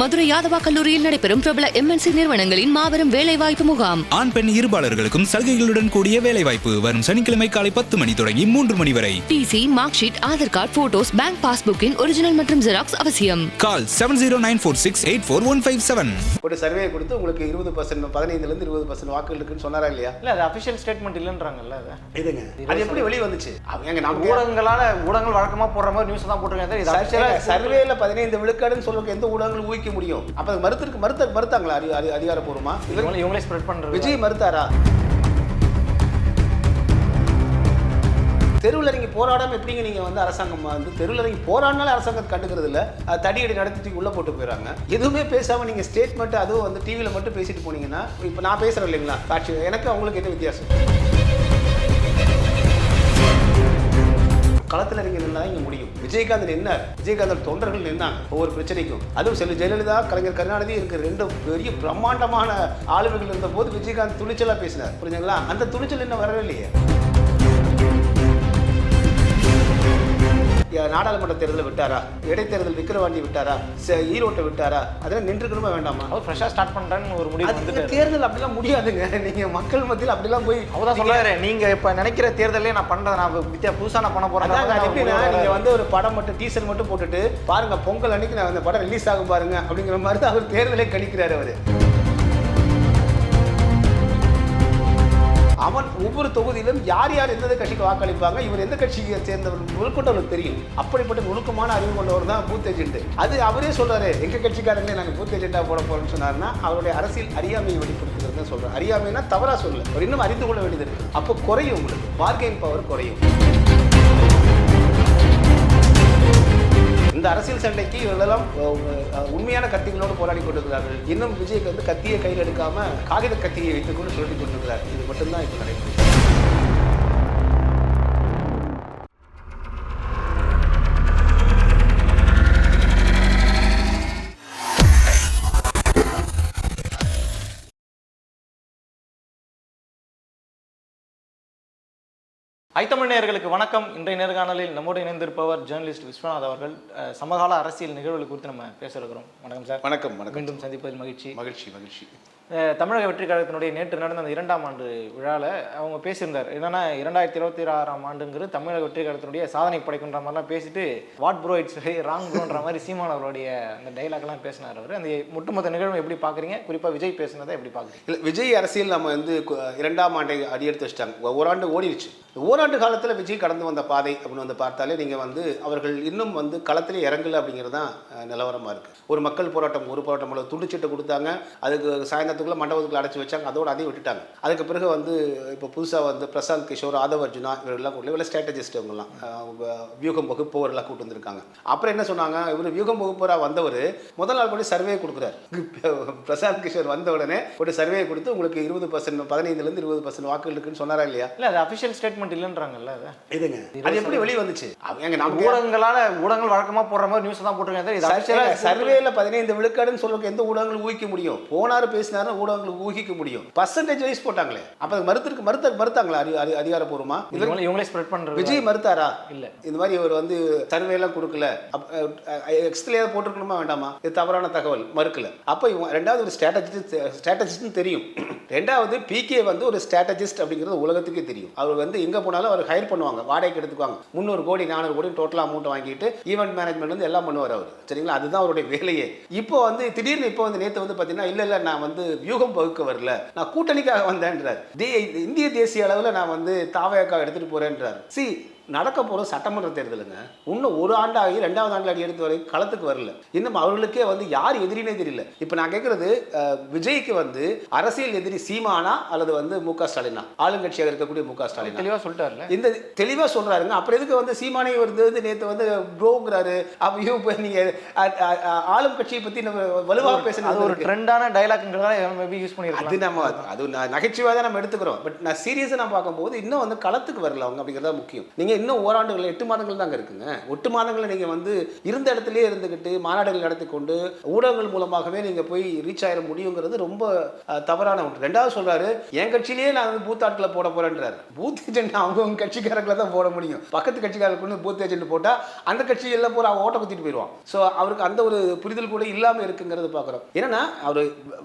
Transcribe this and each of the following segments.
மதுரை யாதவா கல்லூரியில் நடைபெறும் பிரபல எம்என்சி நிறுவனங்களின் மாபெரும் வேலைவாய்ப்பு முகாம். ஆண் பெண் இருபாளர்களுக்கும் சலுகைகளுடன் கூடிய வேலைவாய்ப்பு வரும் சனிக்கிழமை காலை பத்து மணி தொடங்கி மூன்று மணி வரை. TC mark sheet Aadhaar card photos bank பாஸ்புக்கின் original மற்றும் ஜெராக்ஸ் அவசியம். Call seven zero nine four six eight four one five seven ஒரு சர்வே கொடுத்து உங்களுக்கு இருபது பர்சன்ட் பதினைந்துலேருந்து இருபது பர்சன்ட் வாக்குகள் இருக்குன்னு சொன்னாரா இல்லையா? இல்ல அது அபிஷியல் ஸ்டேட்மெண்ட் இல்லைன்றாங்கல்ல அது. இதுங்க அது எப்படி வெளியே வந்துச்சு? அவங்க எங்க நம்ம ஊடகங்களால ஊடகங்கள் வழக்கமா போடுற மாதிரி நியூஸ் தான் போட்டுருக்காங்க. சர்வேல பதினைந்து விழுக்காடுன்னு சொல்லுங்க எந்த ஊடகங்களும் ஊகிக்க முடியும். அப்ப மறுத்திருக்கு மறுத்த மறுத்தாங்களா அறி அறி- அதிகாரப்பூர்வமா? இவர் இவங்களே இவங்களே ஸ்ப்ரெட் பண்றது விஜய் மறுத்தாரா? தெருவில் இறங்கி போராடாம எப்படிங்க நீங்க வந்து அரசாங்கம் வந்து தெருவில் இறங்கி போராடினாலும் அரசாங்கம் கண்டுக்கிறது இல்ல தடியடி நடத்திட்டு உள்ள போட்டு போயிடறாங்க எதுவுமே பேசாம நீங்க ஸ்டேட்மெண்ட் அதுவும் வந்து டிவியில மட்டும் பேசிட்டு போனீங்கன்னா இப்போ நான் பேசுறேன் இல்லைங்களா? காட்சி எனக்கு அவங்களுக்கு என்ன வித்தியாசம்? களத்தில் இறங்கி நின்னா இங்கே முடியும். விஜயகாந்த் நின்னார். விஜயகாந்த் தொண்டர்கள் நின்னாங்க. ஒவ்வொரு பிரச்சனைக்கும். அதுவும் செல்வி ஜெயலலிதா கலைஞர் கருணாநிதி இருக்கிற ரெண்டு பெரிய பிரம்மாண்டமான ஆளுமைகள் இருந்த போது விஜயகாந்த் துணிச்சலாக பேசினார். புரிஞ்சுங்களா? அந்த துணிச்சல் இன்னும் வரவே இல்லையே. நாடாளுமன்ற தேர்தலில் விட்டாரா? இடைத்தேர்தல் விக்கிரவாண்டி விட்டாரா? ச- ஈரோட்டை விட்டாரா? அதெல்லாம் நின்றுக்கணுமா வேண்டாமா? அவர் ஃப்ரெஷ்ஷா ஸ்டார்ட் பண்றேன்னு ஒரு முடிவு தேர்தல் அப்படிலாம் முடியாதுங்க. நீங்க மக்கள் மத்தியில் அப்படிலாம் போய் அவதான் சொல்றாரு நீங்க இப்ப நினைக்கிற தேர்தலே நான் பண்றதை நான் வித்தியா புதுசா நான் பண்ண அது எப்படின்னா நீங்க வந்து ஒரு படம் மட்டும் டீசர் மட்டும் போட்டுட்டு பாருங்க பொங்கல் அன்னைக்கு நான் அந்த படம் ரிலீஸ் ஆகும் பாருங்க அப்படிங்கிற மாதிரி தான் அவர் தேர்தலே கணிக்கிறாரு அவரு. அவன் ஒவ்வொரு தொகுதியிலும் யார் யார் எந்த கட்சிக்கு வாக்களிப்பாங்க இவர் எந்த கட்சியை சேர்ந்தவர் முதற்கொண்டு தெரியும். அப்படிப்பட்ட நுணுக்கமான அறிவு கொண்டவர் தான் பூத் ஏஜென்ட். அது அவரே சொல்றாரு எங்க கட்சிக்காரங்களே நாங்க பூத் ஏஜென்ட்டா போட போறோம்னு சொன்னார்னா அவருடைய அரசியல் அறியாமையை வெளிப்படுத்துறது சொல்றாரு. அறியாமைன்னா தவறா சொல்லல அவர் இன்னும் அறிந்து கொள்ள வேண்டியது இருக்கு. அப்போ குறையும் உங்களுக்கு. பார்கெயின் பவர் குறையும். இந்த அரசியல் சண்டைக்கு இவர்களெல்லாம் உண்மையான கத்திகளோடு போராடி கொண்டிருக்கிறார்கள். இன்னும் விஜய்க்கு வந்து கத்தியை கையில் எடுக்காம காகித கத்தியை வைத்துக்கொண்டு சுழட்டி கொண்டிருக்கிறார். இது மட்டும்தான் இப்போ நடைபெறும் ஐத்தமிழ் நேயர்களுக்கு வணக்கம். இன்றைய நேர்காணலில் நம்மோடு இணைந்திருப்பவர் ஜேர்னலிஸ்ட் விஸ்வநாத் அவர்கள். சமகால அரசியல் நிகழ்வுகள் குறித்து நம்ம பேச இருக்கிறோம். வணக்கம் சார். வணக்கம் வணக்கம். மீண்டும் சந்திப்பதில் மகிழ்ச்சி. மகிழ்ச்சி மகிழ்ச்சி. தமிழக வெற்றி கழகத்தினுடைய நேற்று நடந்த அந்த இரண்டாம் ஆண்டு விழாவில் அவங்க பேசியிருந்தார். என்னன்னா இரண்டாயிரத்தி இருபத்தி ஆறாம் ஆண்டுங்கிறது தமிழக வெற்றி கழகத்தினுடைய சாதனை படைக்கின்ற மாதிரிலாம் பேசிட்டு வாட் ப்ரோ இட்ஸ் ராங் ப்ரோன்ற மாதிரி சீமான் அவருடைய அந்த டைலாக்லாம் பேசினார் அவர். அந்த ஒட்டுமொத்த நிகழ்வு எப்படி பார்க்குறீங்க? குறிப்பாக விஜய் பேசுனதை எப்படி பார்க்குறீங்க? இல்லை விஜய் அரசியல் நம்ம வந்து இரண்டாம் ஆண்டை அடியெடுத்து வச்சிட்டாங்க. ஓராண்டு ஓடிடுச்சு. இந்த ஓராண்டு காலத்தில் விஜய் கடந்து வந்த பாதை அப்படின்னு வந்து பார்த்தாலே நீங்கள் வந்து அவர்கள் இன்னும் வந்து களத்திலே இறங்கலை அப்படிங்கிறது தான் நிலவரமாக இருக்குது ஒரு மக்கள் போராட்டம் ஒரு போராட்டம் அல்ல துண்டுச்சீட்டை கொடுத்தாங்க. அதுக்கு சாயந்தரத்துக்குள்ளே மண்டபத்துக்குள்ள அடைச்சி வச்சாங்க. அதோடு அதையும் விட்டுட்டாங்க. அதுக்கு பிறகு வந்து இப்போ புதுசாக வந்து பிரசாந்த் கிஷோர் ஆதவ் அர்ஜுனா இவர்கள்லாம் கூட இவரெல்லாம் ஸ்ட்ராட்டஜிஸ்ட் இவங்கெல்லாம் வியூகம் வகுப்பவர்களாக கூட்டு வந்திருக்காங்க. அப்புறம் என்ன சொன்னாங்க? இவர் வியூகம் வகுப்பவராக வந்தவர் முதல் நாள் கூட சர்வே கொடுக்குறாரு. பிரசாந்த் கிஷோர் வந்த உடனே ஒரு சர்வே கொடுத்து உங்களுக்கு இருபது பர்சன்ட் பதினைந்துலேருந்து இருபது பர்சன்ட் வாக்குகள் இருக்குன்னு சொன்னாரா இல்லையா? இல்லை அது அஃபிஷியல் ஸ்டேட்மெண்ட் இல்லைன்றாங்கல்ல அது? இதுங்க. அது எப்படி வெளியே வந்துச்சு? அவங்க நம்ம ஊடகங்களால ஊடகங்கள் வழக்கமா போடுற மாதிரி நியூஸ் தான் போட்டுருக்காங்க சர்வேல பதினைந்து விழுக்காடுன்னு சொல்லுங்க எந்த ஊடகங்கள் ஊகிக்க முடியும்? போனாரு பேசினாரு ஊடகங்களுக்கு ஊகிக்க முடியும். பர்சன்டேஜ் வைஸ் போட்டாங்களே. அப்ப மறுத்திருக்கு மறுத்த மறுத்தாங்களா அறி- அதிகாரப்பூர்வமா? இவங்களே ஸ்ப்ரெட் பண்றது விஜய் மறுத்தாரா? இல்ல. இந்த மாதிரி இவர் வந்து சர்வே எல்லாம் கொடுக்கல. எக்ஸ்ட்லேயே போட்டிருக்கணுமா வேண்டாமா? இது தவறான தகவல். மறுக்கல. அப்போ இவங்க ரெண்டாவது ஒரு ஸ்ட்ராட்டஜிஸ்ட் ஸ்ட்ராட்டஜிஸ்ட்னு தெரியும். ரெண்டாவது பிகே வந்து ஒரு ஸ்ட்ராட்டஜிஸ்ட் அப்படிங்கிறது உலகத்துக்கே தெரியும். அவர் வந்து எங்கே போனாலும் அவர் ஹையர் பண்ணுவாங்க வாடகைக்கு எடுத்துக்குவாங்க. முந்நூறு கோடி நானூறு கோடி டோட்டலாக அமௌண்ட் வாங்கிட்டு ஈவெண்ட் மேனேஜ்மெண்ட் வந்து எல்லாம் பண்ணுவார் அவர். சரிங்களா? அதுதான் அவருடைய வேலையே. இப்போ வந்து திடீர்னு இப்போ வந்து நேற்று வந்து பார்த்தீங்கன்னா இல்லை இல்லை நான் வந்து வியூகம் வகுக்க வரல. நான் கூட்டணிக்காக வந்தேன்றார். தே இந்திய தேசிய அளவில் நான் வந்து தாவையாக்காக எடுத்துகிட்டு போகிறேன்றார் சி நடக்க போகிற சட்டமன்ற தேர்தலுங்க இன்னும் ஒரு ஆண்டாகி ரெண்டாவது ஆண்டில் அடி எடுத்து வரை களத்துக்கு வரல. இன்னும் அவர்களுக்கே வந்து யார் எதிரினே தெரியல. இப்போ நான் கேட்குறது விஜய்க்கு வந்து அரசியல் எதிரி சீமானா அல்லது வந்து மு க ஸ்டாலினா? ஆளுங்கட்சியாக இருக்கக்கூடிய மு க ஸ்டாலினா. தெளிவா சொல்லிட்டாருல. இந்த தெளிவாக சொல்கிறாருங்க அப்புறம் எதுக்கு வந்து சீமானே வருது வந்து நேற்று வந்து ப்ரோங்கிறாரு? அப்போ இப்போ நீங்கள் ஆளும் கட்சியை பற்றி நம்ம வலுவாக அது பேசுறது ஒரு ட்ரெண்டான டைலாக்ங்கிறதால மேபி யூஸ் அது பண்ணிருக்கலாம்? நம்ம அது நகைச்சுவாக தான் நம்ம எடுத்துக்கிறோம். பட் நான் சீரியஸாக நான் பார்க்கும்போது இன்னும் வந்து களத்துக்கு வரல அவங்க அப்படிங்கிறதா முக்கியம். நீங்கள் ஏன் இன்னும் ஓராண்டுகள் எட்டு மாதங்கள் தாங்க இருக்குங்க. எட்டு மாதங்களில் நீங்கள் வந்து இருந்த இடத்துலயே இருந்துக்கிட்டு மாநாடுகள் நடத்தி கொண்டு ஊடகங்கள் மூலமாகவே நீங்கள் போய் ரீச் ஆகிட முடியுங்கிறது ரொம்ப தவறான ஒன்று. ரெண்டாவது சொல்கிறாரு என் கட்சியிலேயே நான் வந்து பூத் ஆட்களை போட போகிறேன்றாரு பூத் ஏஜென்ட் அவங்கவுங்க கட்சிக்காரர்களை தான் போட முடியும். பக்கத்து கட்சிக்காரர்களுக்கு பூத் ஏஜென்ட் போட்டால் அந்த கட்சி எல்லாம் போகிற அவன் ஓட்ட குத்திட்டு போயிடுவான். ஸோ அவருக்கு அந்த ஒரு புரிதல் கூட இல்லாமல் இருக்குங்கிறது பார்க்குறோம் என்னன்னா அவர்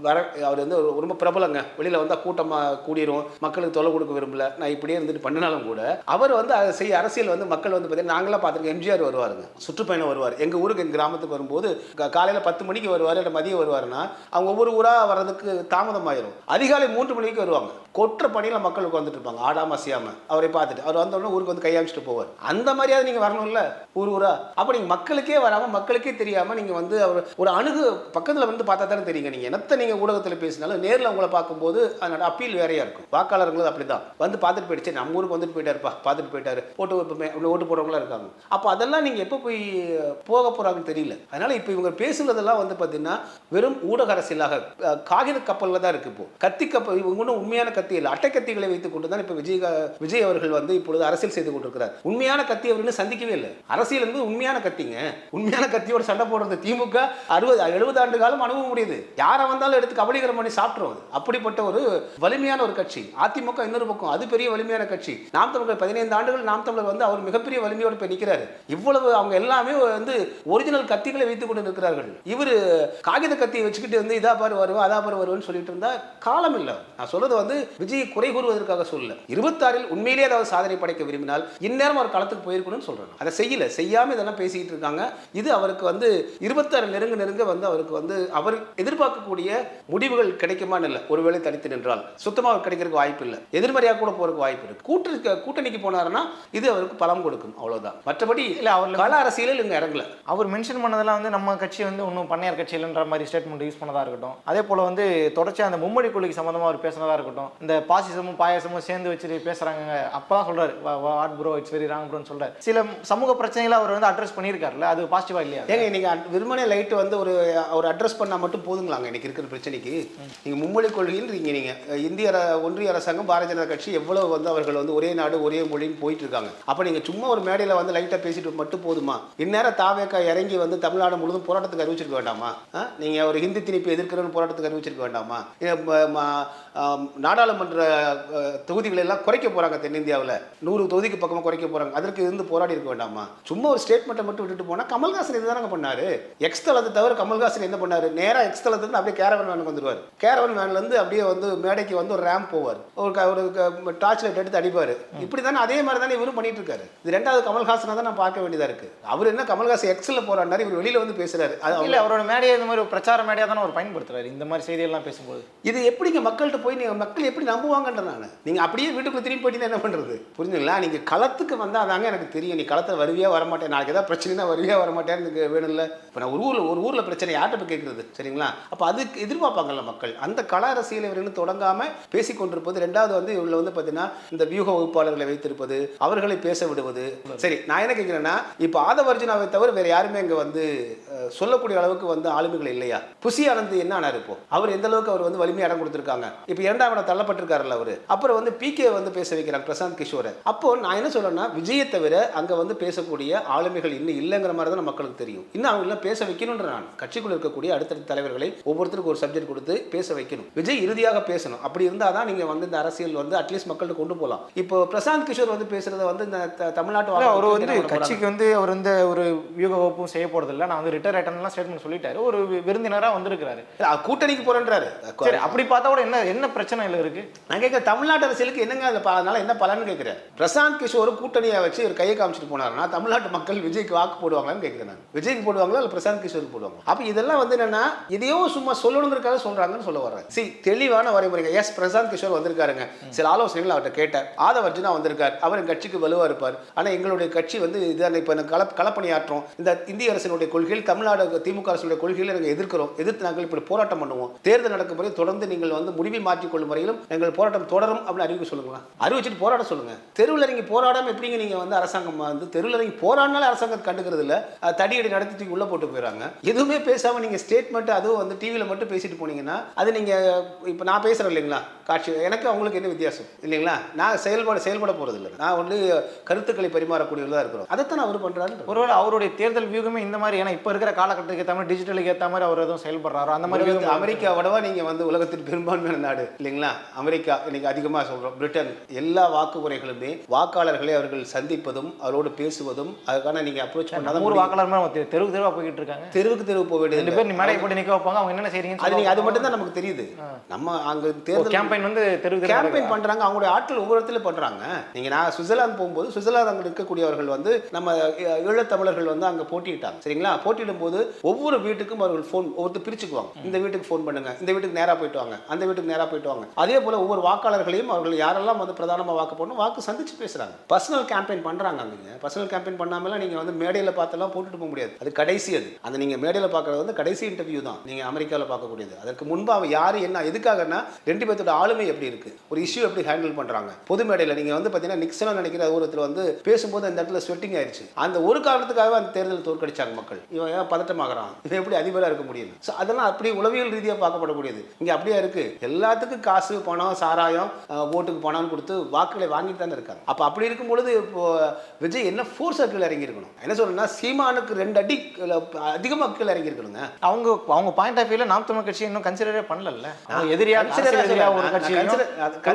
வர அவர் வந்து ரொம்ப பிரபலங்க. வெளியில் வந்தால் கூட்டமாக கூடிரும். மக்களுக்கு தொலை கொடுக்க விரும்பல. நான் இப்படியே இருந்துட்டு பண்ணினாலும் கூட அவர் வந்து அதை செய்ய அரசியல் வந்து மக்கள் வந்து பார்த்தீங்கன்னா நாங்களாம் பார்த்துருக்கோம் எம்ஜிஆர் வருவாருங்க. சுற்றுப்பயணம் வருவார். எங்கள் ஊருக்கு எங்கள் கிராமத்துக்கு வரும்போது காலையில் பத்து மணிக்கு வருவார் இல்லை மதியம் வருவாருன்னா அவங்க ஒவ்வொரு ஊராக வர்றதுக்கு தாமதமாயிரும். அதிகாலை மூன்று மணிக்கு வருவாங்க. கொற்ற பணியில் மக்கள் உட்காந்துட்டு இருப்பாங்க. ஆடாம அசையாம அவரை பார்த்துட்டு. அவர் வந்தோடனே ஊருக்கு வந்து கையாமிச்சிட்டு போவார். அந்த மாதிரியாவது நீங்கள் வரணும்ல? ஊர் ஊரா? அப்போ நீங்கள் மக்களுக்கே வராமல் மக்களுக்கே தெரியாமல் நீங்கள் வந்து அவர் ஒரு அணுகு பக்கத்தில் வந்து பார்த்தா தானே தெரியுங்க. நீங்கள் என்னத்தை நீங்கள் ஊடகத்தில் பேசினாலும் நேரில் உங்களை பார்க்கும்போது அதனோட அப்பீல் வேறையாக இருக்கும். வாக்காளர்களும் அப்படி தான் வந்து பார்த்துட்டு போயிடுச்சு. நம்ம ஊருக்கு வந்துட்டு போயிட்டாருப்பா. பார்த்துட்டு போயிட்டாரு. ஓட்டு இப்போ மே- ஓட்டு போடுறவங்களாம் இருக்காங்க. அப்போ அதெல்லாம் நீங்கள் எப்போ போய் போக போகிறாங்கன்னு தெரியல. அதனால் இப்போ இவங்க பேசுகிறதெல்லாம் வந்து பார்த்தீங்கன்னா வெறும் ஊடக அரசியலாக காகித கப்பலில் தான் இருக்குது இப்போ. கத்தி கப்பல் இவங்க ஒன்றும் உண்மையான கத்தி இல்லை. அட்டை கத்திகளை வைத்துக் கொண்டு தான் இப்போ விஜய் விஜய் அவர்கள் வந்து இப்பொழுது அரசியல் செய்து கொண்டிருக்கிறார். உண்மையான கத்தி அவர்கள் சந்திக்கவே இல்லை. அரசியல் என்பது உண்மையான கத்திங்க. உண்மையான கத்தியோட சண்டை போடுறது திமுக. அறுபது எழுபது ஆண்டு காலம் அனுபவ முடியுது யாரை வந்தாலும் எடுத்து கபலீகரம் பண்ணி சாப்பிட்றோம் அப்படிப்பட்ட ஒரு வலிமையான ஒரு கட்சி. அதிமுக இன்னொரு பக்கம். அது பெரிய வலிமையான கட்சி. நாம் தமிழர் பதினைந்து ஆண்டுகள் நாம் தமிழர் வந்து அவர் மிகப்பெரிய வலிமையோடு இப்போ நிற்கிறாரு இவ்வளவு அவங்க எல்லாமே வந்து ஒரிஜினல் கத்திகளை வைத்துக் கொண்டு இருக்கிறார்கள் இவர் காகித கத்தியை வச்சுக்கிட்டு வந்து இதா பாரு வருவா அதா பாரு வருவேன்னு சொல்லிட்டு இருந்தா காலம் இல்லை. நான் சொல்றது வந்து விஜய் குறை கூறுவதற்காக சொல்லல. இருபத்தாறில் உண்மையிலேயே ஏதாவது சாதனை படைக்க விரும்பினால் இந்நேரம் அவர் களத்துக்கு போயிருக்கணும்னு சொல்றேன் அதை செய்யல. செய்யாம இதெல்லாம் பேசிக்கிட்டு இருக்காங்க. இது அவருக்கு வந்து இருபத்தாறு நெருங்க நெருங்க வந்து அவருக்கு வந்து அவர் எதிர்பார்க்கக்கூடிய முடிவுகள் கிடைக்குமான்னு இல்லை. ஒருவேளை தனித்து நின்றால். சுத்தமாக அவர் கிடைக்கிறதுக்கு வாய்ப்பு இல்லை. எதிர்மறையாக கூட போறதுக்கு வாய்ப்பு இருக்கு கூட்டு கூட்டணிக்கு போனாருன்னா இது அவருக்கு பலம் கொடுக்கும் அவ்வளவுதான். மற்றபடி இல்ல, அவர்ல- கள அரசியலில் இங்க இறங்கல. அவர் மென்ஷன் பண்ணதெல்லாம் வந்து நம்ம கட்சி வந்து இன்னும் பண்ணையார் கட்சி இல்லைன்ற மாதிரி ஸ்டேட்மெண்ட் யூஸ் பண்ணதா இருக்கட்டும். அதே போல வந்து தொடர்ச்சியா அந்த மும்மொழி கொள்கை சம்பந்தமா அவர் பேசினதா இருக்கட்டும். இந்த பாசிசமும் பாயாசமும் சேர்ந்து வச்சுட்டு பேசுறாங்க அப்பதான் சொல்றாரு what bro it's very wrong ப்ரோன்னு சொல்றாரு. சில சமூக பிரச்சனைகளை அவர் வந்து அட்ரஸ் பண்ணியிருக்காருல்ல அது பாசிட்டிவா இல்லையா? ஏங்க நீங்க அட்- வெறுமனே லைட் வந்து ஒரு ஒரு அட்ரஸ் பண்ணா மட்டும் போதுங்களாங்க இன்னைக்கு இருக்கிற பிரச்சனைக்கு? நீங்க மும்மொழி கொள்கையில் நீங்க நீங்க. இந்திய ஒன்றிய அரசாங்கம் பாரதிய ஜனதா கட்சி எவ்வளவு வந்து அவர்கள் வந்து ஒரே நாடு ஒரே மொழின்னு போயிட்டு இருக்காங்க. அப்ப நீங்க சும்மா ஒரு மேடையில வந்து லைட்டா பேசிட்டு மட்டும் போதுமா? இந்நேரம் தாவேக்கா இறங்கி வந்து தமிழ்நாடு முழுதும் போராட்டத்துக்கு அறிவிச்சிருக்க வேண்டாமா? ஆ? நீங்க ஒரு ஹிந்தி திணிப்பு எதிர்க்கிறன்னு போராட்டத்துக்கு அறிவிச்சிருக்க வேண்டாமா? நாடாளுமன்ற தொகுதிகளை எல்லாம் குறைக்க போறாங்க தென்னிந்தியாவில். நூறு தொகுதிக்கு பக்கமாக குறைக்க போறாங்க. அதற்கு இருந்து போராடி இருக்க வேண்டாமா? சும்மா ஒரு ஸ்டேட்மெண்ட்டை மட்டும் விட்டுட்டு போனா கமல்ஹாசன் இதுதானங்க பண்ணாரு? எக்ஸ் தளத்தை தவிர கமல்ஹாசன் என்ன பண்ணாரு? நேரா எக்ஸ் தளத்துல இருந்து அப்படியே கேரவன் வேனுக்கு வந்துருவார். கேரவன் வேன்ல இருந்து அப்படியே வந்து மேடைக்கு வந்து ஒரு ரேம்ப் போவார். ஒரு ஒரு டார்ச் லைட் எடுத்து அடிப்பாரு. இப்படி தானே அதே மாதிரி தானே இவரும் பண்ணிட்டு இருக்காரு இது ரெண்டாவது கமல்ஹாசனை தான் நான் பார்க்க வேண்டியதா இருக்கு. அவர் என்ன கமல்ஹாசன் எக்ஸ்ல போறாரு இவர் வெளியில வந்து பேசுறாரு. அது இல்ல அவரோட மேடையை இந்த மாதிரி ஒரு பிரச்சார மேடையா தானே அவர் பயன்படுத்துறாரு. இந்த மாதிரி செய்தியெல்லாம் பேசும்போது. இது எப்படிங்க மக்கள்கிட்ட போய் நீங்கள் மக்கள் எப்படி நம்புவாங்கன்ற நான். நீங்கள் அப்படியே வீட்டுக்குள்ள திரும்பி போயிட்டு என்ன பண்ணுறது புரிஞ்சுங்களா? நீங்கள் களத்துக்கு வந்தால் தாங்க எனக்கு தெரியும். நீ களத்தில் வருவியா வரமாட்டேன் நாளைக்கு ஏதாவது பிரச்சனைனா வருவியா வரமாட்டேன்னு எனக்கு வேணும்ல. இப்போ நான் ஒரு ஊரில் ஒரு ஊரில் பிரச்சனை யார்கிட்ட போய் கேட்குறது சரிங்களா? அப்போ அதுக்கு எதிர்பார்ப்பாங்கல்ல மக்கள். அந்த கள அரசியலை இவர்கள் தொடங்காமல் பேசி கொண்டிருப்பது ரெண்டாவது வந்து இவங்களை வந்து பார்த்தீங்கன்னா இந்த வியூக வகுப்பாளர்களை வைத்திருப்பது. அவர்களை பேச விடுவது. சரி நான் என்ன கேட்கிறேன்னா இப்போ ஆதவர்ஜுனாவை தவிர வேற யாருமே இங்கே வந்து சொல்லக்கூடிய அளவுக்கு வந்து ஆளுமைகள் இல்லையா? புசி ஆனந்த் என்ன ஆனார் இப்போ? அவர் எந்த அளவுக்கு அவர் வந்து வலிமை இடம் கொடுத்துருக்காங்க? இப்போ இரண்டாம் இடம் தள்ளப்பட்டிருக்காருல்ல அவர். அப்புறம் வந்து பிகே வந்து பேச வைக்கிறாங்க பிரசாந்த் கிஷோரை அப்போ நான் என்ன சொல்றேன்னா விஜயை தவிர அங்க வந்து பேசக்கூடிய ஆளுமைகள் இன்னும் இல்லைங்கிற மாதிரி தான் மக்களுக்கு தெரியும். இன்னும் அவங்க எல்லாம் பேச வைக்கணும்ன்ற நான். கட்சிக்குள்ள இருக்கக்கூடிய அடுத்தடுத்த தலைவர்களை ஒவ்வொருத்தருக்கும் ஒரு சப்ஜெக்ட் கொடுத்து பேச வைக்கணும். விஜய் இறுதியாக பேசணும். அப்படி இருந்தால் தான் நீங்க வந்து இந்த அரசியல் வந்து அட்லீஸ்ட் மக்கள்கிட்ட கொண்டு போகலாம் இப்போ பிரசாந்த் கிஷோர் வந்து பேசுறத வந்து இந்த த- தமிழ்நாட்டு அவர் வந்து? கட்சிக்கு வந்து அவர் வந்து ஒரு வியூக வகுப்பும் செய்ய போறது இல்ல. நான் வந்து ரிட்டையர் ஆயிட்டேன்லாம் ஸ்டேட்மெண்ட் சொல்லிட்டாரு. ஒரு விருந்தினரா வந்திருக்காரு இல்ல, கூட்டணிக்கு போறேன்றாரு. சரி அப்படி பார்த்தா கூட என்ன என்ன பிரச்சனை இல்ல இருக்கு? நான் கேட்க தமிழ்நாட்டு அரசியலுக்கு என்னங்க அதனால என்ன பலன்னு கேட்குறேன் பிரசாந்த் கிஷோர் கூட்டணியை வச்சு ஒரு கையை காமிச்சிட்டு போனாருன்னா தமிழ்நாட்டு மக்கள் விஜய்க்கு வாக்கு போடுவாங்களான்னு கேட்குறேன் நான். விஜய்க்கு போடுவாங்களா இல்லை பிரசாந்த் கிஷோருக்கு போடுவாங்க அப்போ இதெல்லாம் வந்து என்னன்னா எதையோ சும்மா சொல்லணுங்கிறதுக்காக சொல்றாங்கன்னு சொல்ல வர்றேன். சி தெளிவான வரைமுறைங்க எஸ் பிரசாந்த் கிஷோர் வந்திருக்காருங்க? சில ஆலோசனைகள் அவர்கிட்ட கேட்டார் ஆதவர்ஜுனா வந்திருக்கார். அவர் கட்சிக்கு வலுவாக இருப்பார். ஆனால் எங்களுடைய கட்சி வந்து இதான் இப்போ கல களப்பணியாற்றோம். இந்த இந்திய அரசினுடைய கொள்கையில் தமிழ்நாடு திமுக அரசுடைய கொள்கையில் நாங்கள் எதிர்க்கிறோம். எதிர்த்து நாங்கள் இப்படி போராட்டம் பண்ணுவோம். தேர்தல் நடக்கும் முறை தொடர்ந்து நீங்கள் வந்து முடிவை மாற்றிக்கொள்ளும் வரையிலும் எங்கள் போராட்டம் தொடரும் அப்படின்னு அறிவிக்க சொல்லுங்களா அறிவிச்சிட்டு போராட சொல்லுங்க. தெருவில் இறங்கி போராடாமல் எப்படிங்க நீங்கள் வந்து அரசாங்கம் வந்து தெருவில் இறங்கி போராடினாலும் அரசாங்கம் கண்டுக்கிறது இல்லை. தடியடி நடத்தி தூக்கி உள்ளே போட்டு போயிடறாங்க எதுவுமே பேசாமல் நீங்கள் ஸ்டேட்மெண்ட் அதுவும் வந்து டிவியில் மட்டும் பேசிட்டு போனீங்கன்னா அது நீங்கள் இப்போ நான் பேசுகிறேன் இல்லைங்களா? காட்சி எனக்கு அவங்களுக்கு என்ன வித்தியாசம்? இல்லைங்களா? நான் செயல்பாடு செயல்பட போகிறது இல்லை நான் வந்து கருத்துக்களை பரிமாறக்கூடியவர்களாக இருக்கிறோம். அதைத்தான் அவர் பண்றாரு ஒருவேளை அவருடைய தேர்தல் வியூகமே இந்த மாதிரி ஏன்னா இப்போ இருக்கிற காலகட்டத்துக்கு ஏற்ற மாதிரி டிஜிட்டலுக்கு ஏற்ற மாதிரி அவர் எதுவும் செயல்படுறாரோ அந்த மாதிரி அமெரிக்காவோடவா நீங்க வந்து உலகத்தின் பெரும்பான்மையான நாடு இல்லைங்களா? அமெரிக்கா இன்னைக்கு அதிகமா சொல்றோம். பிரிட்டன் எல்லா வாக்கு முறைகளுமே வாக்காளர்களை அவர்கள் சந்திப்பதும் அவரோடு பேசுவதும் அதுக்கான நீங்க அப்ரோச் பண்ணாதான் ஊர் முடியும். வாக்காளர் தெருவு தெருவா போய்கிட்டு இருக்காங்க. தெருவுக்கு தெருவு போக ரெண்டு வேண்டியது பேர் நீ மேடை போட்டு நிக்க வைப்பாங்க அவங்க என்னென்ன செய்றீங்கன்னு அது. மட்டும் தான் நமக்கு தெரியுது. நம்ம அங்க தேர்தல் கேம்பெயின் வந்து தெருவு கேம்பெயின் பண்றாங்க அவங்களுடைய ஆட்கள் ஒவ்வொரு இடத்துல பண்றாங்க. நீங்க நான் சுவிட்சர்லாந்து போகும்போது சுவிட்சர்லாந்து அங்க இருக்கக்கூடியவர்கள் வந்து நம்ம ஈழத்தமிழர்கள் வந்து அங்க போட்டியிட்டாங்க. சரிங்களா? போட்டியிடும் போது ஒவ்வொரு வீட்டுக்கும் அவர்கள் ஃபோன் ஒவ்வொருத்தர் பிரிச்சுக்குவாங்க. இந்த வீட்டுக்கு ஃபோன் பண்ணுங்க இந்த வீட்டுக்கு நேராக போயிட்டு வாங்க அந்த வீட்டுக்கு நேராக போயிட்டு வாங்க. அதே போல ஒவ்வொரு வாக்காளர்களையும் அவர்கள் யாரெல்லாம் வந்து பிரதானமாக வாக்கு போடணும் வாக்கு சந்திச்சு பேசுறாங்க. பர்சனல் கேம்பெயின் பண்றாங்க அங்க பர்சனல் கேம்பெயின் பண்ணாமலாம் நீங்க வந்து மேடையில் பார்த்தெல்லாம் போட்டுட்டு போக முடியாது. அது கடைசி அது. அந்த நீங்க மேடையில் பார்க்கறது வந்து கடைசி இன்டர்வியூ தான். நீங்க அமெரிக்காவில் பார்க்கக்கூடியது. அதற்கு முன்பாக யார் என்ன எதுக்காகனா ரெண்டு பேர்த்தோட ஆளுமை எப்படி இருக்கு? ஒரு இஷ்யூ எப்படி ஹேண்டில் பண்றாங்க? பொது மேடையில் நீங்க வந்து பார்த்தீங்கன்னா நிக்சனாக நினைக்கிற ஒருத்தர் வந்து பேசும்போது அந்த இடத்துல ஸ்வெட்டிங் ஆயிடுச்சு அந்த ஒரு காரணத்துக்காகவே அந்த தேர்தல் தோற்கடிச்சாங்க மக்கள். இவன் ஏன் பதட்டமாகறான்? இவன் எப்படி அதிபராக இருக்க முடியும் ஸோ அதெல்லாம் அப்படி உளவியல் ரீதியாக பார்க்கப்படக்கூடியது. இங்க அப்படியே இருக்கு? எல்லாத்துக்கும் காசு பணம் சாராயம் ஓட்டுக்கு பணம் கொடுத்து வாக்குகளை வாங்கிட்டு தானே இருக்காங்க. அப்போ அப்படி இருக்கும் பொழுது இப்போ விஜய் என்ன ஃபோர்ஸ் கீழே இறங்கி இருக்கணும் என்ன சொல்றேன்னா சீமானுக்கு ரெண்டு அடி அதிகமாக கீழே இறங்கி இருக்கணுங்க அவங்க அவங்க பாயிண்ட் ஆஃப் வியூல நாம் தமிழ் கட்சி இன்னும் கன்சிடரே பண்ணல அவங்க எதிரியா Consider அரசியல் எதிரியா ஒரு consider-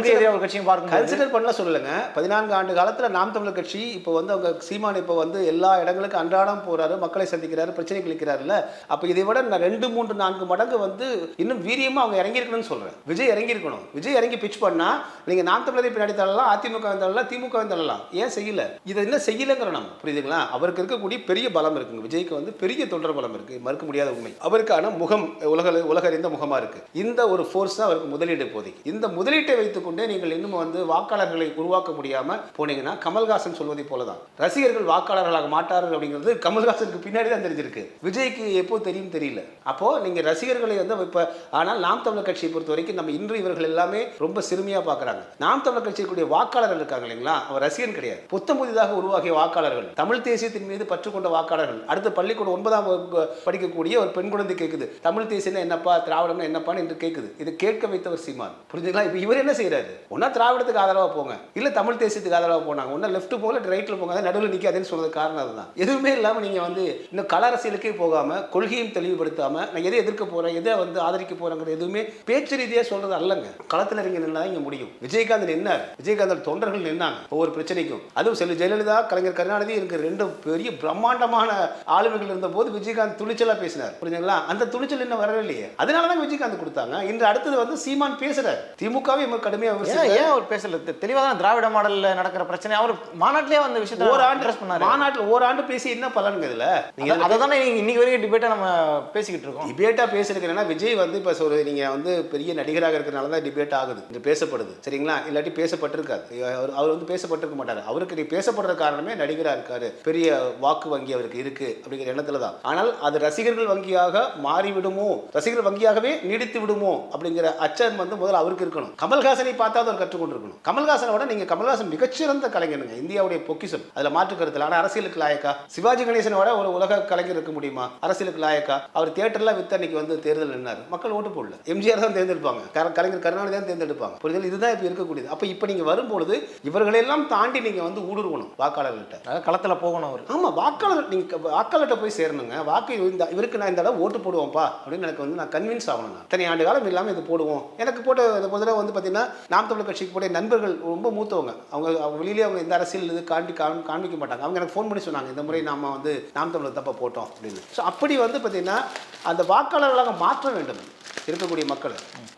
எதிரியா ஒரு கட்சியும் கன்சிடர் பண்ணல சொல்லலைங்க. பதினான்கு ஆண்டு காலத்துல நாம் தமிழர் கட்சி இப்போ வந்து அவங்க சீமான் இப்போ வந்து எல்லா இடங்களுக்கும் அன்றாடம் போறாரு மக்களை சந்திக்கிறாரு பிரச்சனை கிளிக்கிறாருல்ல அப்போ இதை விட நான் ரெண்டு மூன்று நான்கு மடங்கு வந்து இன்னும் வீரியமா அவங்க இறங்கியிருக்கணும்னு சொல்றேன். விஜய் இறங்கியிருக்கணும். விஜய் இறங்கி பிச் பண்ணா நீங்க நாம் தமிழரை பின்னாடி தள்ளலாம் அதிமுக தள்ளலாம் திமுக தள்ளலாம். ஏன் செய்யல? இதை என்ன செய்யலங்கிற நம்ம புரியுதுங்களா? அவருக்கு இருக்கக்கூடிய பெரிய பலம் இருக்குங்க. விஜய்க்கு வந்து பெரிய தொண்டர் பலம் இருக்கு. மறுக்க முடியாத உண்மை. அவருக்கான முகம் உலக உலகறிந்த முகமா இருக்கு. இந்த ஒரு ஃபோர்ஸ் தான் அவருக்கு முதலீடு போதைக்கு இந்த முதலீட்டை வைத்துக்கொண்டே நீங்கள் இன்னும் வந்து வாக்காளர்களை உருவாக்க முடியாம போனீங்கன்னா கமல்ஹாசன் சொல்வதை போலதான். ரசிகர்கள் வாக்காளர்களாக மாட்டார்கள் அப்படிங்கிறது கமல்ஹாசனுக்கு பின்னாடி தான் தெரிஞ்சிருக்கு. விஜய்க்கு எப்போ தெரியும் தெரியல. அப்போ நீங்க ரசிகர்களை வந்து இப்ப ஆனால் நாம் தமிழர் கட்சியை பொறுத்த வரைக்கும் நம்ம இன்று இவர்கள் எல்லாமே ரொம்ப சிறுமியா பார்க்கறாங்க நாம் தமிழர் கட்சிக்குரிய வாக்காளர்கள் இருக்காங்க இல்லைங்களா? அவர் ரசிகன் கிடையாது. புத்தம் புதிதாக உருவாகிய வாக்காளர்கள். தமிழ் தேசியத்தின் மீது பற்று கொண்ட வாக்காளர்கள். அடுத்து பள்ளிக்கூடம் ஒன்பதாம் வகுப்பு படிக்கக்கூடிய ஒரு பெண் குழந்தை கேட்குது தமிழ் தேசியம்னா என்னப்பா திராவிடம்னா என்னப்பான்னு என்று கேட்குது இது கேட்க வைத்தவர் சீமான். புரிஞ்சுங்களா இப்போ இவர் என்ன செய்யறாரு ஒன்னா திராவிடத்துக்கு ஆதரவாக போங்க. இல்ல தமிழ் தேசியத்துக்கு ஆதரவாக போனாங்க. ஒன்னா லெஃப்ட் போகல ரைட்ல போங்க அதான் நடுவில் நிக்காதேன்னு சொன்னது காரணம் அதுதான். எதுவுமே இல்லாம நீங்க வந்து இன்னும் கல அரசியலுக்கே போகாம கொள்கையும் தெளிவுபடுத்தாம நான் எதை எதிர்க்க போறேன் எதை வந்து ஆதரிக்க போறேங்கிறது எதுவுமே பேச்சு ரீதியா சொல்றது அல்லங்க. களத்துல இறங்கி நின்னா இங்க முடியும். விஜயகாந்த் நின்னார். விஜயகாந்த் தொண்டர்கள் நின்னாங்க. ஒவ்வொரு பிரச்சனைக்கும். அதுவும் செல்வி ஜெயலலிதா கலைஞர் கருணாநிதி இருக்கிற ரெண்டு பெரிய பிரம்மாண்டமான ஆளுமைகள் இருந்த போது விஜயகாந்த் துணிச்சலா பேசினார். புரிஞ்சுங்களா? அந்த துணிச்சல் இன்னும் வரவே இல்லையே அதனால தான் விஜயகாந்த் கொடுத்தாங்க. இன்று அடுத்தது வந்து சீமான் பேசுறாரு. திமுகவே இவர் கடுமையா ஏன் அவர் பேசல? தெ- தெளிவா தான் திராவிட மாடல்ல நடக்கிற பிரச்சனை அவர் மாநாட்டிலே அந்த விஷயத்தை ஓராண்டு அட்ரஸ் பண்ணாரு. மாநாட்டில் ஓராண்டு பேசி என்ன பலனுங்க இதுல? நீங்க அத- தானே இன்னைக்கு வரைக்கும் டிபேட்டை நம்ம பேசிக்கிட்டு இருக்கோம். டிபேட்டா பேசிருக்கிறேன்னா விஜய் வந்து இப்போ ஒரு நீங்க வந்து பெரிய நடிகராக இருக்கிறனால தான் டிபேட் ஆகுது. இது பேசப்படுது. சரிங்களா? இல்லாட்டி பேசப்பட்டிருக்காது. அவர் அவர் வந்து பேசப்பட்டிருக்க மாட்டார். அவருக்கு நீ பேசப்படுற காரணமே நடிகரா இருக்காரு. பெரிய வாக்கு வங்கி அவருக்கு இருக்கு அப்படிங்கிற எண்ணத்துல தான். ஆனால் அது ரசிகர்கள் வங்கியாக மாறிவிடுமோ? ரசிகர்கள் வங்கியாகவே நீடித்து விடுமோ? அப்படிங்கிற அச்சம் வந்து முதல்ல அவருக்கு இருக்கணும். கமல்ஹாசனை பார்த்தா அவர் கற்றுக்கொண்டு இருக்கணும் கமல்ஹாசனோட நீங்க கமல்ஹாசன் மிகச்சிறந்த கலைஞனுங்க இந்தியாவுடைய பொக்கிஷம். அதுல மாற்று கருத்துல ஆனா அரசியலுக்கு லாயக்கா? சிவாஜி கணேசனோட ஒரு உலக கலைஞர் இருக்க முடியுமா? அரசியலுக்கு லாயக்கா? அவர் தியேட்டர்ல வித்து அன்னைக்கு வந்து தேர்தல் நின்னார். மக்கள் ஓட்டு போடல. எம்ஜிஆர் தான் தேர்ந்தெடுப்பாங்க. கலைஞர் கருணாநிதி தான் தேர்ந்தெடுப்பாங்க. புரிதல் இதுதான் இப்போ இருக்கக்கூடியது. அப்ப இப்போ நீங்க வரும்பொழுது இவர்களெல்லாம் தாண்டி நீங்க வந்து ஊடுருவணும் வாக்காளர்கள்ட்ட. களத்துல போகணும் அவர். ஆமா வாக்காளர் நீங்க வாக்காளர்கிட்ட போய் சேரணுங்க. வாக்கு இந்த இவருக்கு நான் இந்த தடவை ஓட்டு போடுவோம்ப்பா அப்படின்னு எனக்கு வந்து நான் கன்வின்ஸ் ஆகணும். இத்தனை ஆண்டு காலம் இல்லாமல் இது போடுவோம். எனக்கு போட்ட முதல்ல வந்து பார்த்தீங்கன்னா நாம் தமிழர் கட்சிக்கு போட்ட நண்பர்கள் ரொம்ப மூத்தவங்க. அவங்க அவங்க வெளியிலே அவங்க இந்த அரசியல் இது காண்டி காண்பிக்க மாட்டாங்க. அவங்க எனக்கு ஃபோன் பண்ணி சொன்னாங்க இந்த முறை நாம் வந்து நாம் தமிழர் தப்பை போட்டோம் அப்படின்னு. ஸோ அப்படி வந்து பார்த்திங்கன்னா அந்த வாக்காளர்களாக மாற்ற வேண்டும். இருக்கக்கூடிய மக்கள்.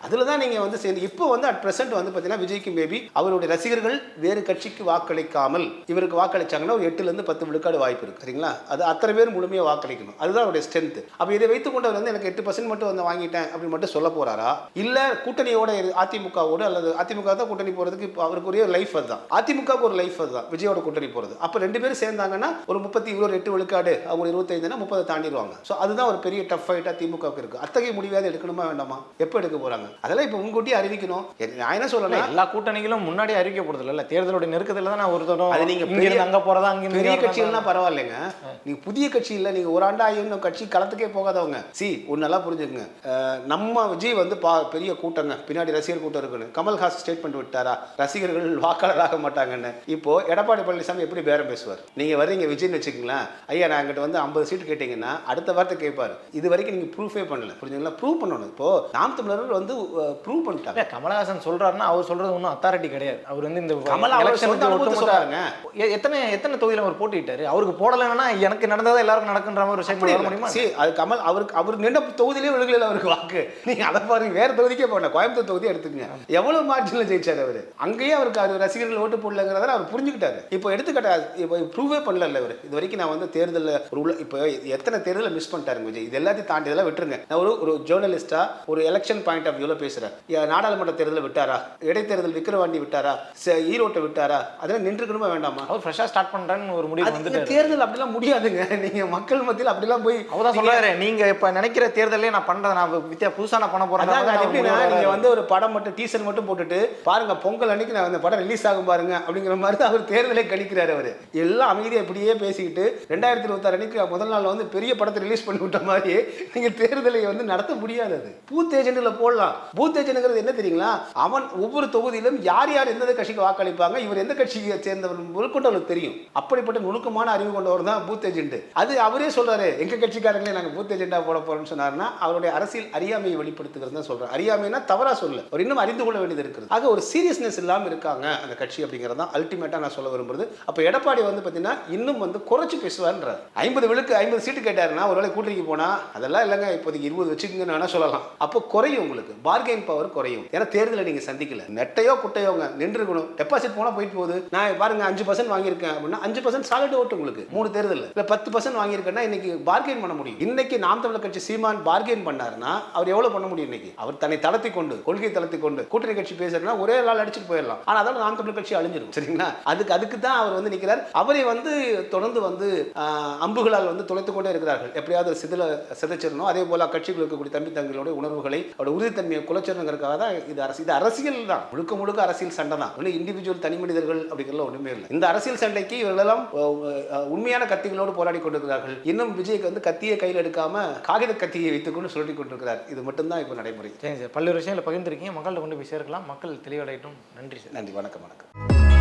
அதில் தான் நீங்கள் வந்து சேர்ந்து இப்போ வந்து அட் ப்ரெசென்ட் வந்து பார்த்தீங்கன்னா விஜய்க்கு மேபி அவருடைய ரசிகர்கள் வேறு கட்சிக்கு வாக்களிக்காமல் இவருக்கு வாக்களிச்சாங்கன்னா ஒரு எட்டுலேருந்து பத்து விழுக்காடு வாய்ப்பு இருக்கு. சரிங்களா? அது அத்தனை பேர் முழுமையாக வாக்களிக்கணும். அதுதான் அவருடைய ஸ்ட்ரென்த் அப்போ இதை வைத்துக்கொண்டு அவர் வந்து எனக்கு எட்டு பர்சன்ட் மட்டும் வந்து வாங்கிட்டேன் அப்படின்னு மட்டும் சொல்ல போகிறாரா இல்லை கூட்டணியோட அதிமுகவோடு அல்லது அதிமுக தான் கூட்டணி போகிறதுக்கு இப்போ அவருக்கு ஒரே லைஃப் அதுதான். அதிமுகவுக்கு ஒரு லைஃப் அதுதான் விஜயோட கூட்டணி போகிறது அப்போ ரெண்டு பேரும் சேர்ந்தாங்கன்னா ஒரு முப்பத்தி இருபது எட்டு விழுக்காடு அவங்க இருபத்தைந்துனா முப்பதை தாண்டிடுவாங்க ஸோ அதுதான் ஒரு பெரிய டஃப் ஃபைட்டாக திமுகவுக்கு இருக்குது அத்தகைய முடிவாக எடுக்கணுமா வேண்டாமா? எப்போ எடுக்க போறாங்க? அதெல்லாம் இப்போ முன்கூட்டியே அறிவிக்கணும். நான் என்ன சொல்லலாம் எல்லா கூட்டணிகளும் முன்னாடி அறிவிக்கப்படுது இல்ல தேர்தலுடைய நெருக்கத்துல தான் ஒரு தரம் அது நீங்க இங்க பெரிய- அங்க போறதா அங்க பெரிய? கட்சிகள்னா பரவாயில்லைங்க. நீங்க புதிய கட்சி இல்ல நீங்க ஒரு ஆண்டா இன்னும் கட்சி களத்துக்கே போகாதவங்க. சி ஒன்னு நல்லா புரிஞ்சுக்கங்க. நம்ம விஜய் வந்து பா பெரிய கூட்டங்க. பின்னாடி ரசிகர் கூட்டம் இருக்குன்னு. கமல்ஹாஸ் ஸ்டேட்மெண்ட் விட்டாரா? ரசிகர்கள் வாக்காளராக மாட்டாங்கன்னு. இப்போ எடப்பாடி பழனிசாமி எப்படி பேரம் பேசுவார்? நீங்க வர்றீங்க விஜய்னு வச்சுக்கங்களேன். ஐயா நான் என்கிட்ட வந்து ஐம்பது சீட் கேட்டீங்கன்னா அடுத்த வார்த்தை கேட்பாரு. இது வரைக்கும் நீங்க ப்ரூஃபே பண்ணல. புரிஞ்சுங்களா? ப்ரூவ் பண்ணணும். இப்போ நாம் தமிழர்கள் வந்து ப்ரூவ் பண்ணிட்டாங்க. கமலஹாசன் சொல்றாருன்னா அவர் சொல்றது ஒன்றும் அத்தாரிட்டி கிடையாது. அவர் வந்து இந்த அவர். எ- எத்தனை எத்தனை தொகுதியில அவர் போட்டிட்டாரு அவருக்கு போடலைன்னா எனக்கு நடந்ததா எல்லாருக்கும் நடக்குன்ற மாதிரி ஒரு இல்ல. முடியுமா? See, அது கமல் அவருக்கு அவர் நின்ற தொகுதியிலே விழுகல அவருக்கு வாக்கு. நீங்க அதை பாருங்க வேற தொகுதிக்கே போன கோயம்புத்தூர் தொகுதி எடுத்துக்கங்க. எவ்வளவு மார்ஜின்ல ஜெயிச்சாரு அவரு? அங்கேயே அவருக்கு அவர் ரசிகர்கள் ஓட்டு போடலங்கிறத அவர் புரிஞ்சுக்கிட்டாரு. இப்போ எடுத்துக்கிட்ட இப்போ ப்ரூவே பண்ணல இவர் இது வரைக்கும் நான் வந்து தேர்தலில் ஒரு இப்போ எத்தனை தேர்தலில் மிஸ் பண்ணிட்டாருங்க விஜய்? இது எல்லாத்தையும் தாண்டி இதெல்லாம் விட்டுருங்க. நான் ஒரு ஒரு ஜேர்னலிஸ்டா ஒரு எலெக்ஷன் பாயிண்ட் ஆஃப் வியூவில் பேசுறேன் ஏன் நாடாளுமன்ற தேர்தலில் விட்டாரா? இடைத்தேர்தல் விக்கிரவாண்டி விட்டாரா? ஈரோட்டை விட்டாரா? அதெல்லாம் நின்றுக்கணுமா வேண்டாமா? அவர் ஃப்ரெஷ்ஷா ஸ்டார்ட் பண்றேன்னு ஒரு முடிவு வந்துட்டாரு. தேர்தல் அப்படிலாம் முடியாதுங்க. நீங்க மக்கள் மத்தியில் அப்படிலாம் போய் அவதான் சொல்றாரு நீங்க இப்ப நினைக்கிற தேர்தலே நான் பண்றேன். நான் வித்தியா புதுசா நான் பண்ண அது எப்படின்னா நீங்க வந்து ஒரு படம் மட்டும் டீசர் மட்டும் போட்டுட்டு பாருங்க பொங்கல் அன்னைக்கு நான் அந்த படம் ரிலீஸ் ஆகும் பாருங்க. அப்படிங்கிற மாதிரி தான் அவர் தேர்தலே கணிக்கிறாரு அவர். எல்லாம் அமைதியா இப்படியே பேசிக்கிட்டு ரெண்டாயிரத்தி இருபத்தாறு அன்னைக்கு முதல் நாள் வந்து பெரிய படத்தை ரிலீஸ் பண்ணி விட்ட மாதிரி நீங்க தேர்தலை வந்து நடத்த முடியாது அது. பூத் ஏஜென்ட்ல போடலாம். பூத் ஏஜென்ட்ங்கிறது என்ன தெரியுங்களா? அவன் ஒவ்வொரு தொகுதியிலும் யார் யார் எந்த கட்சிக்கு வாக்களிப்பாங்க இவர் எந்த கட்சியை சேர்ந்தவர் முழுக்கொண்டு அவருக்கு தெரியும். அப்படிப்பட்ட நுணுக்கமான அறிவு கொண்டவர் தான் பூத் ஏஜென்ட் அது அவரே சொல்றாரு எங்க கட்சிக்காரங்களே நாங்க பூத் போட போறோம்னு சொன்னாருன்னா அவருடைய அரசியல் அறியாமையை வெளிப்படுத்துகிறது தான் சொல்றேன் அறியாமைனா தவறா சொல்ல அவர் இன்னும் அறிந்து கொள்ள வேண்டியது இருக்குது ஆக ஒரு சீரியஸ்னஸ் இல்லாம இருக்காங்க அந்த கட்சி அப்படிங்கிறது தான் அல்டிமேட்டா நான் சொல்ல விரும்புறது. அப்ப எடப்பாடி வந்து பாத்தீங்கன்னா இன்னும் வந்து குறைச்சு பேசுவார்ன்றார். ஐம்பது விழுக்கு ஐம்பது சீட்டு கேட்டாருன்னா ஒரு வேளை கூட்டணிக்கு போனா அதெல்லாம் இல்லைங்க இப்போதைக்கு இருபது வச்சுக்கோங்கன்னு வேணா சொல்லலாம். அப்போ குறையும் உங்களுக்கு. பார்கெயின் பவர் குறையும். ஏன்னா தேர்தலை நீங்க சந்திக்கல. நெட்டையோ குட்டையோங்க நின்றுக்கணும் டெபாசிட் போனால் போயிட்டு போகுது. நான் பாருங்க அஞ்சு பர்சன்ட் வாங்கியிருக்கேன் அப்படின்னா அஞ்சு பர்சன்ட் சாலிட் ஓட்டு உங்களுக்கு. மூணு தேர்தல் இல்லை பத்து பர்சன்ட் வாங்கியிருக்கேன்னா இன்னைக்கு பார்கெயின் பண்ண முடியும். இன்னைக்கு நாம் தமிழர் கட்சி சீமான் பார்கெயின் பண்ணாருன்னா அவர் எவ்வளோ பண்ண முடியும் இன்னைக்கு? அவர் தன்னை தளர்த்தி கொண்டு கொள்கை தளர்த்தி கொண்டு கூட்டணி கட்சி பேசுறதுனா ஒரே நாள் அடிச்சுட்டு போயிடலாம். ஆனால் அதனால நாம் தமிழர் கட்சி அழிஞ்சிடும் சரிங்களா? அதுக்கு அதுக்கு தான் அவர் வந்து நிற்கிறார் அவரை வந்து தொடர்ந்து வந்து அம்புகளால் வந்து துளைத்து கொண்டே இருக்கிறார்கள். எப்படியாவது சிதில சிதைச்சிடணும். அதே போல கட்சிகளுக்கு கூடிய தம்பி தங்களுடைய உணர்வுகளை அவருடைய உறுதித்தன்மையை குலைச்சிடணுங்கிறதுக்காக தான் இது அரசு இது அரசியல் தான். முழுக்க முழுக்க அரசியல் சண்டை தான். ஒன்றும் இண்டிவிஜுவல் தனி மனிதர்கள் அப்படிங்கிறதுல ஒன்றுமே இல்லை. இந்த அரசியல் சண்டைக்கு இவர்களெல்லாம் உண்மையான கத்திகளோடு போராடி கொண்டிருக்கிறார்கள். இன்னும் விஜய்க்கு வந்து கத்தியை கையில் எடுக்காம காகித கத்தியை வைத்துக்கொண்டு சொல்லி கொண்டிருக்கிறார். இது மட்டும்தான் இப்போ நடைமுறை. சரி சார். பல்வேறு விஷயங்களை பகிர்ந்துருக்கீங்க. மக்கள்கிட்ட கொண்டு போய் சேர்க்கலாம். மக்கள் தெளிவடையட்டும். நன்றி சார். நன்றி. வணக்கம் வணக்கம்.